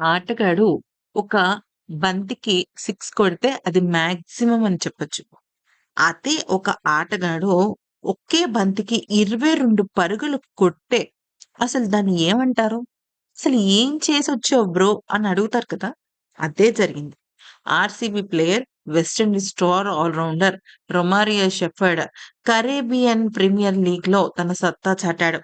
ఆటగాడు ఒక బంతికి సిక్స్ కొడితే అది మాక్సిమం అని చెప్పొచ్చు. అదే ఒక ఆటగాడు ఒకే బంతికి 22 పరుగులు కొట్టే అసలు దాన్ని ఏమంటారు? అసలు ఏం చేసి వచ్చావు బ్రో అని అడుగుతారు కదా! అదే జరిగింది. RCB player West Indies star all rounder Romario Shepherd Caribbean Premier లీగ్‌లో తన సత్తా చాటాడు.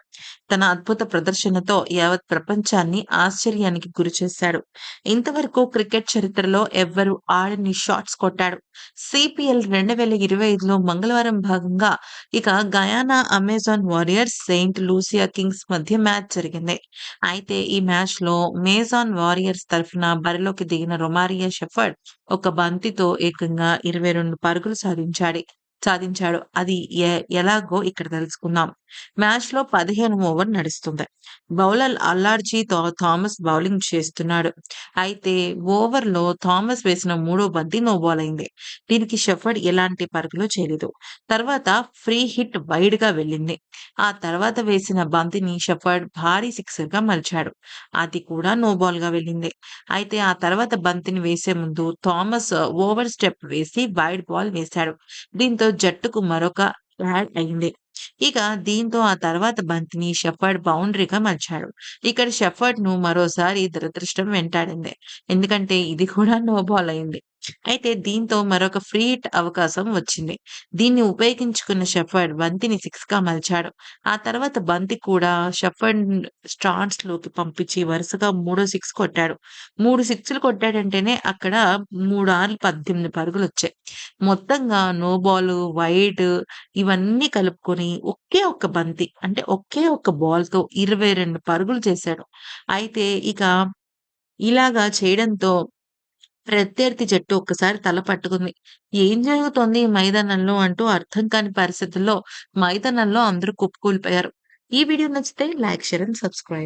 తన అద్భుత ప్రదర్శనతో యావత్ ప్రపంచాన్ని ఆశ్చర్యానికి గురిచేశాడు. ఇంతవరకు క్రికెట్ చరిత్రలో ఎవ్వరు ఆడని షాట్స్ కొట్టాడు. సిపిఎల్ రెండు వేల ఇరవై ఐదులో మంగళవారం భాగంగా ఇక Guyana Amazon Warriors, Saint Lucia Kings మధ్య మ్యాచ్ జరిగింది. అయితే ఈ మ్యాచ్‌లో మేజాన్ వారియర్స్ తరఫున బరిలోకి దిగిన రొమారియో షెఫర్డ్ ఒక బంతితో ఏకంగా ఇరవై రెండు పరుగులు సాధించాడు. సాధించాడు. అది ఎలాగో ఇక్కడ తెలుసుకుందాం. మ్యాచ్లో పదిహేను ఓవర్ నడుస్తుంది. బౌలర్ అల్లార్జీ థామస్ బౌలింగ్ చేస్తున్నాడు. అయితే ఓవర్లో థామస్ వేసిన మూడో బంతి నో బాల్ అయింది. దీనికి షెఫర్డ్ ఎలాంటి పరుగులు చేయలేదు. తర్వాత ఫ్రీ హిట్ వైడ్గా వెళ్ళింది. ఆ తర్వాత వేసిన బంతిని షెఫర్డ్ భారీ సిక్సర్గా మలిచాడు. అది కూడా నో బాల్గా వెళ్ళింది. అయితే ఆ తర్వాత బంతిని వేసే ముందు థామస్ ఓవర్ స్టెప్ వేసి వైడ్ బాల్ వేశాడు. దీంతో జట్టుకు మరొక యాడ్ అయింది. ఇక దీంతో ఆ తర్వాత బంతిని షెఫర్డ్ బౌండరీగా మలిచాడు. ఇక్కడ షెఫర్డ్ను మరోసారి దురదృష్టం వెంటాడింది. ఎందుకంటే ఇది కూడా నో బాల్ అయింది. అయితే దీంతో మరొక ఫ్రీ హిట్ అవకాశం వచ్చింది. దీన్ని ఉపయోగించుకున్న షెఫర్డ్ బంతిని సిక్స్‌గా మలిచాడు. ఆ తర్వాత బంతి కూడా షెఫర్డ్ స్టాండ్స్‌లోకి పంపించి వరుసగా మూడో సిక్స్ కొట్టాడు. మూడు సిక్స్‌లు కొట్టాడంటేనే అక్కడ మూడు ఆర్లు 18 పరుగులొచ్చాయి. మొత్తంగా నో బాల్ వైడ్ ఇవన్నీ కలుపుకొని ఒకే ఒక్క బంతి అంటే ఒకే ఒక్క బాల్‌తో 22 పరుగులు చేశాడు. అయితే ఇక ఇలాగా చేయడంతో ప్రత్యర్థి జట్టు ఒక్కసారి తల పట్టుకుంది. ఏం జరుగుతోంది ఈ మైదానంలో అంటూ అర్థం కాని పరిస్థితుల్లో మైదానంలో అందరూ కుప్పకూలిపోయారు. ఈ వీడియో నచ్చితే లైక్, షేర్ అండ్ సబ్స్క్రైబ్.